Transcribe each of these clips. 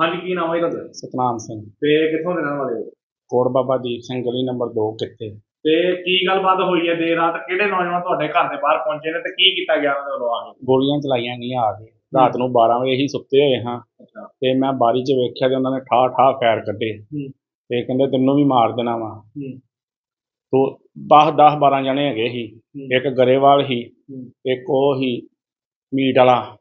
ਹਾਂਜੀ ਕੀ ਨਾਮ ਹੈ ਤੁਹਾਡਾ? ਸਤਨਾਮ ਸਿੰਘ। ਤੇ ਕਿੱਥੋਂ ਦੇ ਰਹਿਣ ਵਾਲੇ ਹੋ? ਕੋਟ ਬਾਬਾ ਦੀਪ ਸਿੰਘ ਗਲੀ ਨੰਬਰ 2 ਕਿੱਥੇ? ਤੇ ਕੀ ਗੱਲਬਾਤ ਹੋਈ ਹੈ ਦੇਰ ਰਾਤ? ਕਿਹੜੇ ਨੌਜਵਾਨ ਤੁਹਾਡੇ ਘਰ ਦੇ ਬਾਹਰ ਪਹੁੰਚੇ ਨੇ ਤੇ ਕੀ ਕੀਤਾ ਗਿਆ ਉਹਨਾਂ ਦੇ ਵੱਲੋਂ ਆ ਕੇ? ਗੋਲੀਆਂ ਚਲਾਈਆਂ ਗਈਆਂ ਆ ਕੇ। ਰਾਤ ਨੂੰ 12 ਵਜੇ ਹੀ ਸੁੱਤੇ ਹੋਏ ਹਾਂ। ਤੇ ਮੈਂ ਬਾਰੀ 'ਚ ਵੇਖਿਆ ਤੇ ਉਹਨਾਂ ਨੇ ਠਾ ਠਾ ਫੈਰ ਕੱਢੇ। ਤੇ ਕਹਿੰਦੇ ਤੈਨੂੰ ਵੀ ਮਾਰ ਦੇਣਾ ਵਾ। ਤੋ 10 10 12 ਜਣੇ ਹੈਗੇ ਸੀ। ਇੱਕ ਗਰੇਵਾਲ ਸੀ। ਇੱਕ ਉਹ ਸੀ। ਮੀਟ ਵਾਲਾ।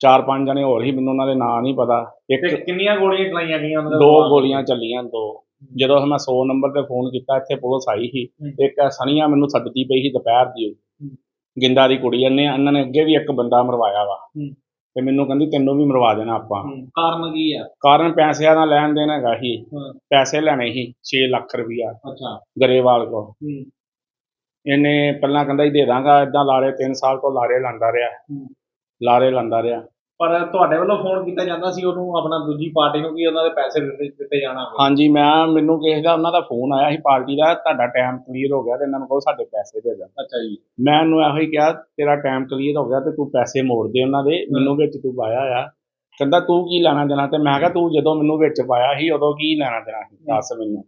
ਚਾਰ ਪੰਜ ਜਣੇ ਹੋਰ ਸੀ ਮੈਨੂੰ ਉਹਨਾਂ ਦੇ ਨਾਂ ਨਹੀਂ ਪਤਾ। ਤੇ ਇੱਕ ਕਿੰਨੀਆਂ ਗੋਲੀਆਂ ਚਲਾਈਆਂ ਗਈਆਂ ਉਹਨਾਂ ਦੇ? ਗੋਲੀਆਂ ਚੱਲੀਆਂ ਦੋ। ਜਦੋਂ ਮੈਂ 100 ਨੰਬਰ ਤੇ ਫੋਨ ਕੀਤਾ ਇੱਥੇ ਪੁਲਿਸ ਆਈ ਸੀ। ਹੂੰ। ਇੱਕ ਸਨੀਆ ਮੈਨੂੰ ਸੱਦਦੀ ਪਈ ਸੀ ਦੁਪਹਿਰ ਦੀ। ਹੂੰ। ਗਿੰਦਾ ਦੀ ਕੁੜੀ ਇਹਨੇ ਇਹਨਾਂ ਨੇ ਅੱਗੇ ਵੀ ਇੱਕ ਬੰਦਾ ਮਰਵਾਇਆ ਵਾ। ਹੂੰ। ਤੇ ਮੈਨੂੰ ਕਹਿੰਦੀ ਤੈਨੂੰ ਵੀ ਮਰਵਾ ਦੇਣਾ ਆਪਾਂ। ਹੂੰ, ਕਾਰਨ ਕੀ ਆ? ਕਾਰਨ ਪੈਸਿਆਂ ਦਾ ਲੈਣ ਦੇਣ ਹੈਗਾ ਸੀ। ਹਾਂ, ਪੈਸੇ ਲੈਣੇ ਸੀ 6 ਲੱਖ ਰੁਪਈਆ। ਅੱਛਾ। ਗਰੇਵਾਲ ਕੋ ਹੂੰ। ਇਹਨੇ ਪਹਿਲਾਂ ਕਹਿੰਦਾ ਹੀ ਦੇ ਦਾਂਗਾ ਇਦਾਂ ਲਾਰੇ 3 ਸਾਲ ਤੋਂ ਲਾਰੇ ਲਾਂਦਾ ਰਿਹਾ। ਹੂੰ। ਲਾਰੇ ਲਾਂਦਾ ਰਿਹਾ। ਪਰ ਤੁਹਾਡੇ ਵੱਲੋਂ ਫੋਨ ਕੀਤਾ ਜਾਂਦਾ ਸੀ ਉਹਨੂੰ ਆਪਣਾ ਦੂਜੀ ਪਾਰਟੀ ਨੂੰ ਕਿ ਉਹਨਾਂ ਦੇ ਪੈਸੇ ਦਿੱਤੇ ਦਿੱਤੇ ਜਾਣਾ। ਹਾਂਜੀ ਮੈਂ ਮੈਨੂੰ ਕਿਸੇ ਦਾ ਉਹਨਾਂ ਦਾ ਫੋਨ ਆਇਆ ਸੀ ਪਾਰਟੀ ਦਾ ਤੁਹਾਡਾ ਟਾਈਮ ਕਲੀਅਰ ਹੋ ਗਿਆ ਤੇ ਇਹਨਾਂ ਨੂੰ ਕਹੋ ਸਾਡੇ ਪੈਸੇ ਦੇ ਦੇਣ ਅੱਛਾ ਜੀ। ਮੈਂ ਉਹਨੂੰ ਇਹੋ ਹੀ ਕਿਹਾ ਤੇਰਾ ਟਾਈਮ ਕਲੀਅਰ ਹੋ ਗਿਆ ਤੇ ਤੂੰ ਪੈਸੇ ਮੋੜ ਦੇ ਉਹਨਾਂ ਦੇ ਮੈਨੂੰ ਵਿੱਚ ਤੂੰ ਪਾਇਆ ਆ। ਕਹਿੰਦਾ ਤੂੰ ਕੀ ਲੈਣਾ ਦੇਣਾ? ਤੇ ਮੈਂ ਕਿਹਾ ਤੂੰ ਜਦੋਂ ਮੈਨੂੰ ਵਿੱਚ ਪਾਇਆ ਸੀ ਉਦੋਂ ਕੀ ਲੈਣਾ ਦੇਣਾ ਸੀ? ਦੱਸ ਮੈਨੂੰ।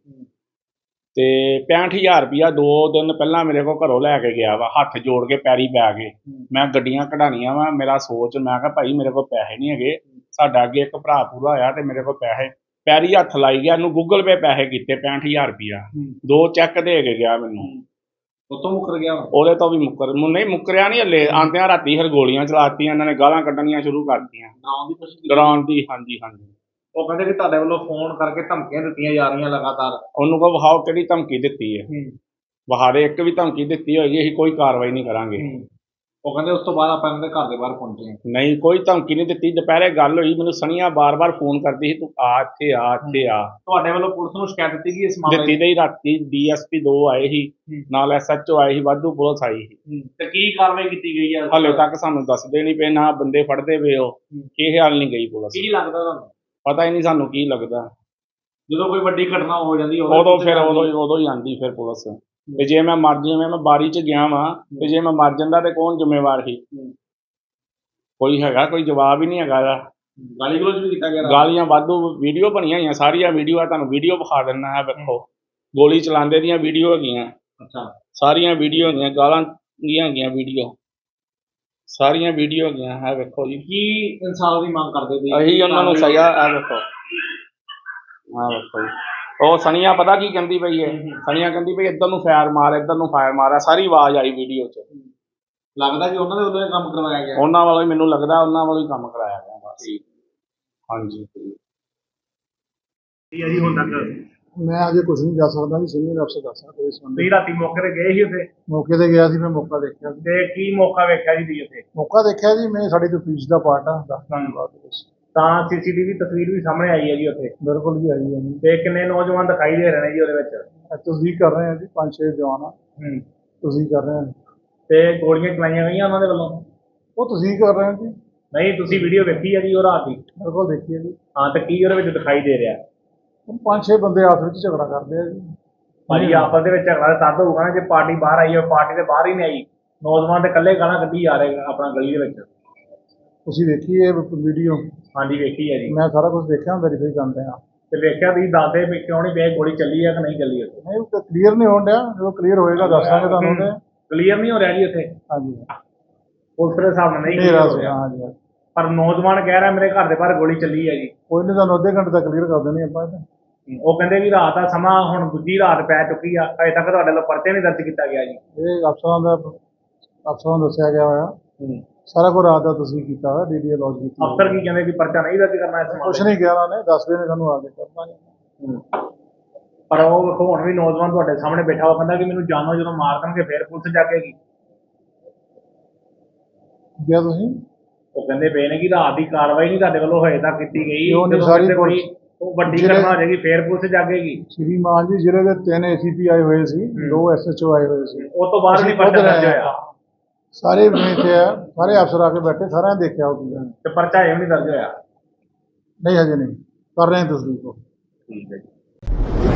ਤੇ 65000 ਰੁਪਇਆ ਦੋ ਦਿਨ ਪਹਿਲਾਂ ਮੇਰੇ ਕੋਲ ਘਰੋਂ ਲੈ ਕੇ ਗਿਆ ਵਾ ਹੱਥ ਜੋੜ ਕੇ ਪੈਰੀ ਪੈ ਗਏ। ਮੈਂ ਗੱਡੀਆਂ ਕਢਾਣੀਆਂ ਵਾ ਮੇਰਾ ਸੋਚ ਮੈਂ ਕਿਹਾ ਭਾਈ ਮੇਰੇ ਕੋਲ ਪੈਸੇ ਨਹੀਂ ਹੈਗੇ ਸਾਡਾ ਅੱਗੇ ਇੱਕ ਭਰਾ ਪੂਰਾ ਹੋਇਆ ਤੇ ਮੇਰੇ ਕੋਲ ਪੈਸੇ ਪੈਰੀ ਹੱਥ ਲਾਈ ਗਿਆ ਇਹਨੂੰ ਗੂਗਲ ਪੇ ਪੈਸੇ ਕੀਤੇ 65000 ਰੁਪਇਆ। ਦੋ ਚੈੱਕ ਦੇ ਕੇ ਗਿਆ ਮੈਨੂੰ ਉਤੋਂ ਮੁੱਕਰ ਗਿਆ ਉਹ। ਉਹਦੇ ਤੋਂ ਵੀ ਮੁੱਕਰ ਨਹੀਂ ਮੁੱਕਰਿਆ ਨਹੀਂ ਹਲੇ ਆਂਦਿਆਂ ਰਾਤੀ ਫਿਰ ਗੋਲੀਆਂ ਚਲਾਤੀਆਂ ਇਹਨਾਂ ਨੇ ਗਾਲਾਂ ਕੱਢਣੀਆਂ ਸ਼ੁਰੂ ਕਰਤੀਆਂ। ਡਰਾਉਣ ਦੀ ਹਾਂਜੀ ਹਾਂਜੀ ਉਹ ਕਹਿੰਦੇ ਕਿ ਤੁਹਾਡੇ ਵੱਲੋਂ ਫੋਨ ਕਰਕੇ ਧਮਕੀਆਂ ਦਿੱਤੀਆਂ ਜਾ ਰਹੀਆਂ ਲਗਾਤਾਰ। ਉਹਨੂੰ ਕਹੋ ਵਿਖਾਓ ਕਿਹੜੀ ਧਮਕੀ ਦਿੱਤੀ ਹੈ। ਹੂੰ। ਇੱਕ ਵੀ ਧਮਕੀ ਦਿੱਤੀ ਹੋਏਗੀ ਅਸੀਂ ਕੋਈ ਕਾਰਵਾਈ ਨਹੀਂ ਕਰਾਂਗੇ। ਉਹ ਕਹਿੰਦੇ ਉਸ ਤੋਂ ਬਾਅਦ ਆਪਾਂ ਇਹਨਾਂ ਦੇ ਘਰ ਦੇ ਬਾਹਰ ਪਹੁੰਚੇ ਹਾਂ। ਨਹੀਂ ਕੋਈ ਧਮਕੀ ਨਹੀਂ ਦਿੱਤੀ। ਦੁਪਹਿਰੇ ਗੱਲ ਹੋਈ ਮੈਨੂੰ ਸਨੀਆ ਬਾਰ-ਬਾਰ ਫੋਨ ਕਰਦੀ ਸੀ ਤੂੰ ਆ ਇੱਥੇ ਆ ਇੱਥੇ ਆ। ਤੁਹਾਡੇ ਵੱਲੋਂ ਪੁਲਿਸ ਨੂੰ ਸ਼ਿਕਾਇਤ ਦਿੱਤੀ ਗਈ ਇਸ ਮਾਮਲੇ ਦਿੱਤੀ ਦੇ? ਹੀ ਰਾਤੀ ਡੀਐਸਪੀ ਦੋ ਆਏ ਸੀ ਹੂੰ। ਨਾਲ ਐਸਐਚਓ ਆਏ ਸੀ ਵਾਧੂ ਪੁਲਿਸ ਆਈ ਸੀ। ਹੂੰ। ਤੇ ਕੀ ਕਾਰਵਾਈ ਕੀਤੀ ਗਈ ਹੈ ਹਾਲੇ ਤੱਕ ਸਾਨੂੰ ਦੱਸਦੇ ਨਹੀਂ ਪਏ ਨਾ ਬੰਦੇ ਫੜਦੇ ਪਏ ਉਹ। ਹੂੰ। ਕੀ ਹਾਲ ਨਹੀਂ ਗਈ ਪੁਲਿਸ? ਕੀ ਲੱਗਦਾ ਤੁਹਾਨੂੰ? ਪਤਾ ਹੀ ਨਹੀਂ ਸਾਨੂੰ ਕੀ ਲੱਗਦਾ। ਜਦੋਂ ਕੋਈ ਵੱਡੀ ਘਟਨਾ ਹੋ ਜਾਂਦੀ ਉਦੋਂ ਫਿਰ ਉਦੋਂ ਹੀ ਉਦੋਂ ਹੀ ਆਂਦੀ ਫਿਰ ਪੁਲਿਸ। ਤੇ ਜੇ ਮੈਂ ਮਰ ਜਿਵੇਂ ਮੈਂ ਬਾਰੀ 'ਚ ਗਿਆ ਵਾਂ ਤੇ ਜੇ ਮੈਂ ਮਰ ਜਾਂਦਾ ਤੇ ਕੌਣ ਜ਼ਿੰਮੇਵਾਰ ਸੀ? ਹੂੰ। ਕੋਈ ਹੈਗਾ ਕੋਈ ਜਵਾਬ ਹੀ ਨਹੀਂ ਹੈਗਾ ਗਾਲੀ ਗਲੋਚ ਵੀ ਕੀਤਾ ਗਿਆ? ਗਾਲੀਆਂ ਵਾਧੂ ਵੀਡੀਓ ਬਣੀਆਂ ਹੋਈਆਂ ਸਾਰੀਆਂ ਵੀਡੀਓ ਆ ਤੁਹਾਨੂੰ ਵੀਡੀਓ ਵਿਖਾ ਦਿੰਦਾ ਹੈ ਵੇਖੋ। ਗੋਲੀ ਚਲਾਉਂਦੇ ਦੀਆਂ ਵੀਡੀਓ ਹੈਗੀਆਂ। ਅੱਛਾ। ਸਾਰੀਆਂ ਵੀਡੀਓ ਹੈਗੀਆਂ ਗਾਲਾਂ ਦੀਆਂ ਹੈਗੀਆਂ ਵੀਡੀਓ। ਸਾਰੀਆਂ ਵੀਡੀਓ ਹੈਗੀਆਂ ਹੈ ਵੇਖੋ ਜੀ। ਕੀ ਇਨਸਾਫ ਦੀ ਮੰਗ ਕਰਦੇ ਸੀ ਅਸੀਂ ਉਹਨਾਂ ਨੂੰ ਸਜ਼ਾ ਆ ਵੇਖੋ। ਆ ਵੇਖੋ ਜੀ। ਉਹ ਸਨੀਆ ਪਤਾ ਕੀ ਕਹਿੰਦੀ ਪਈ ਹੈ? ਸਨੀਆ ਕਹਿੰਦੀ ਪਈ ਇੱਧਰ ਨੂੰ ਫਾਇਰ ਮਾਰ ਇੱਧਰ ਨੂੰ ਫਾਇਰ ਮਾਰ ਆ ਸਾਰੀ ਆਵਾਜ਼ ਆਈ ਵੀਡੀਓ 'ਚ। ਲੱਗਦਾ ਕਿ ਉਹਨਾਂ ਦੇ ਵੱਲੋਂ ਇਹ ਕੰਮ ਕਰਵਾਇਆ ਗਿਆ? ਉਹਨਾਂ ਵੱਲੋਂ ਹੀ ਮੈਨੂੰ ਲੱਗਦਾ ਉਹਨਾਂ ਵੱਲੋਂ ਹੀ ਕੰਮ ਕਰਾਇਆ ਗਿਆ ਬਸ। ਹਾਂਜੀ। ਕੀ ਹੈ ਜੀ ਹੁਣ ਤੱਕ ਮੈਂ ਅਜੇ ਕੁਝ ਨਹੀਂ ਦੱਸ ਸਕਦਾ ਜੀ ਸੀਨੀਅਰ ਅਫਸਰ ਦੱਸ ਸਕਦੇ ਇਸ ਸੰਬੰਧੀ ਤੁਸੀਂ ਰਾਤੀ ਮੌਕੇ ਤੇ ਗਏ ਸੀ ਉੱਥੇ? ਮੌਕੇ ਤੇ ਗਿਆ ਸੀ ਮੈਂ ਮੌਕਾ ਦੇਖਿਆ ਸੀ। ਤੇ ਕੀ ਮੌਕਾ ਵੇਖਿਆ ਜੀ ਤੁਸੀਂ ਉੱਥੇ? ਮੌਕਾ ਦੇਖਿਆ ਜੀ ਮੈਂ ਸਾਡੀ ਤਫਤੀਸ਼ ਦਾ ਪਾਰਟ ਆ ਦੱਸ ਵਿੱਚ ਤਾਂ ਸੀਸੀਟੀਵੀ ਤਸਵੀਰ ਵੀ ਸਾਹਮਣੇ ਆਈ ਹੈ ਜੀ ਉੱਥੇ? ਬਿਲਕੁਲ ਜੀ ਆਈ ਹੈ ਜੀ। ਤੇ ਕਿੰਨੇ ਨੌਜਵਾਨ ਦਿਖਾਈ ਦੇ ਰਹੇ ਨੇ ਜੀ ਉਹਦੇ ਵਿੱਚ? ਇਹ ਤਸਦੀਕ ਕਰ ਰਹੇ ਹਾਂ ਜੀ ਪੰਜ ਛੇ ਜਵਾਨ ਆ। ਹੂੰ। ਤਸਦੀਕ ਕਰ ਰਹੇ ਹਾਂ ਤੇ ਗੋਲੀਆਂ ਚਲਾਈਆਂ ਗਈਆਂ ਉਹਨਾਂ ਦੇ ਵੱਲੋਂ? ਉਹ ਤਸਦੀਕ ਕਰ ਰਹੇ ਹਾਂ ਜੀ। ਨਹੀਂ ਤੁਸੀਂ ਵੀਡੀਓ ਵੇਖੀ ਹੈ ਜੀ ਉਹ ਰਾਤ ਦੀ ਬਿਲਕੁਲ ਦੇਖੀਏ ਜੀ। ਹਾਂ ਤੇ ਕੀ ਉਹਦੇ ਵਿੱਚ ਦਿਖਾਈ ਦੇ ਰਿਹਾ? ਉਹ ਪੰਜ ਛੇ ਬੰਦੇ ਆਪਸ ਵਿੱਚ ਝਗੜਾ ਕਰਦੇ ਆ ਜੀ। ਭਾਜੀ ਆਪਸ ਦੇ ਵਿੱਚ ਝਗੜਾ ਤਦ ਹੋਊਗਾ ਨਾ ਜੇ ਪਾਰਟੀ ਬਾਹਰ ਆਈ ਹੈ ਪਾਰਟੀ ਦੇ ਬਾਹਰ ਹੀ ਨਹੀਂ ਆਈ। ਨੌਜਵਾਨ ਤੇ ਇਕੱਲੇ ਗਾਲਾਂ ਕੱਢੀ ਜਾ ਰਹੇ ਆਪਣਾ ਗਲੀ ਦੇ ਵਿੱਚ। ਤੁਸੀਂ ਦੇਖੀਏ ਵੀਡੀਓ। ਹਾਂਜੀ ਵੇਖੀ ਹੈ ਜੀ। ਮੈਂ ਸਾਰਾ ਕੁਝ ਦੇਖਿਆ ਵੈਰੀਫਾਈ ਕਰਦੇ ਆ। ਤੇ ਵੇਖਿਆ ਤੁਸੀਂ ਦੱਸਦੇ ਵੀ ਕਿਉਂ ਨਹੀਂ ਵੇ ਗੋਲੀ ਚੱਲੀ ਹੈ ਕਿ ਨਹੀਂ ਚੱਲੀ ਉੱਥੇ ਨਹੀਂ ਉਹ ਕਲੀਅਰ ਨਹੀਂ ਹੋਣ ਡਿਆ। ਜਦੋਂ ਕਲੀਅਰ ਹੋਏਗਾ ਦੱਸਾਂਗੇ ਤੁਹਾਨੂੰ ਤੇ। ਕਲੀਅਰ ਨਹੀਂ ਹੋ ਰਿਹਾ ਜੀ ਉੱਥੇ। ਹਾਂਜੀ। ਪੁਲਿਸ ਦੇ ਹਿਸਾਬ ਨਾਲ ਨਹੀਂ ਹੋ ਰਿਹਾ। ਹਾਂਜੀ। ਪਰ ਨੌਜਵਾਨ ਕਹਿ ਰਿਹਾ ਮੇਰੇ ਘਰ ਦੇ ਬਾਹਰ ਗੋਲੀ ਚੱਲੀ ਹੈ ਜੀ ਕੋਈ ਨਹੀਂ ਤੁਹਾਨੂੰ ਅੱਧੇ ਘੰਟੇ ਤੱਕ ਕਲੀਅਰ ਕਰ ਦੇਣੀ ਆਪਾਂ ਇਹ ਉਹ ਕਹਿੰਦੇ ਵੀ ਰਾਤ ਦਾ ਸਮਾਂ ਹੁਣ ਦੂਜੀ ਰਾਤ ਪੈ ਚੁੱਕੀ ਆ ਅਜੇ ਤੱਕ ਤੁਹਾਡੇ ਵੱਲੋਂ ਪਰਚੇ ਨਹੀਂ ਦਰਜ ਕੀਤਾ ਗਿਆ ਜੀ। ਇਹ ਅਫਸਰਾਂ ਦਾ ਅਫਸਰਾਂ ਨੂੰ ਦੱਸਿਆ ਗਿਆ ਹੋਇਆ। ਸਾਰਾ ਕੁਝ ਰਾਤ ਦਾ ਤੁਸੀਂ ਕੀਤਾ ਹੋਇਆ ਡੀਡੀਏ ਲੌਜ ਕੀਤੀ ਹੋਈ। ਅਫਸਰ ਕੀ ਕਹਿੰਦੇ ਕਿ ਪਰਚਾ ਨਹੀਂ ਦਰਜ ਕਰਨਾ ਇਸ ਕੁਛ ਮਾਮਲੇ? ਨਹੀਂ ਕਿਹਾ ਉਹਨਾਂ ਨੇ ਦੱਸਦੇ ਨੇ ਸਾਨੂੰ ਆ ਕੇ ਕਰ ਦਾਂਗੇ। ਪਰ ਉਹ ਵੇਖੋ ਹੁਣ ਵੀ ਨੌਜਵਾਨ ਤੁਹਾਡੇ ਸਾਹਮਣੇ ਬੈਠਾ ਉਹ ਕਹਿੰਦਾ ਕਿ ਮੈਨੂੰ ਜਾਨੋ ਜਦੋਂ ਮਾਰ ਦੇਣਗੇ ਫੇਰ ਪੁਲਿਸ ਜਾਗੇਗੀ ਗਿਆ ਤੁਸੀਂ? ਉਹ ਕਹਿੰਦੇ ਪਏ ਨੇ ਕਿ ਰਾਤ ਦੀ ਕਾਰਵਾਈ ਨਹੀਂ ਤੁਹਾਡੇ ਵੱਲੋਂ ਹੋਏ ਤੱਕ ਕੀਤੀ ਗਈ। ਕਿਉਂ ਨਹੀਂ? ਜਦੋਂ ਸਾਰੀ ਕਿਤੇ ਕੋਈ ਪੁਲਿਸ- ਉਹ ਵੱਡੀ ਜਿਹੜੇ- ਘਟਨਾ ਹੋ ਜਾਏਗੀ ਫੇਰ ਪੁਲਿਸ ਜਾਗੇਗੀ। ਸ਼੍ਰੀ ਮਾਨ ਜੀ ਜ਼ਿਲ੍ਹੇ ਦੇ ਤਿੰਨ ਏਸੀਪੀ ਆਏ ਹੋਏ ਸੀ ਦੋ ਐਸਐਚਓ ਆਏ ਹੋਏ ਸੀ। ਉਹ ਤੋਂ ਬਾਅਦ ਅਸੀਂ ਨਹੀਂ ਪਰਚਾ ਖੁਦ ਦਰਜ ਰਹੇ ਹੋਇਆ। ਸਾਰੇ ਬੈਠੇ ਆ ਸਾਰੇ ਅਫਸਰ ਆ ਕੇ ਬੈਠੇ ਸਾਰਿਆਂ ਨੇ ਦੇਖਿਆ ਉਹ ਚੀਜ਼ਾਂ। ਨੂੰ। ਤੇ ਪਰਚਾ ਇਹ ਵੀ ਨਹੀਂ ਦਰਜ ਹੋਇਆ। ਨਹੀਂ ਹਜੇ ਨਹੀਂ। ਕਰ ਰਹੇ ਉਹ ਠੀਕ ਹੈ ਜੀ।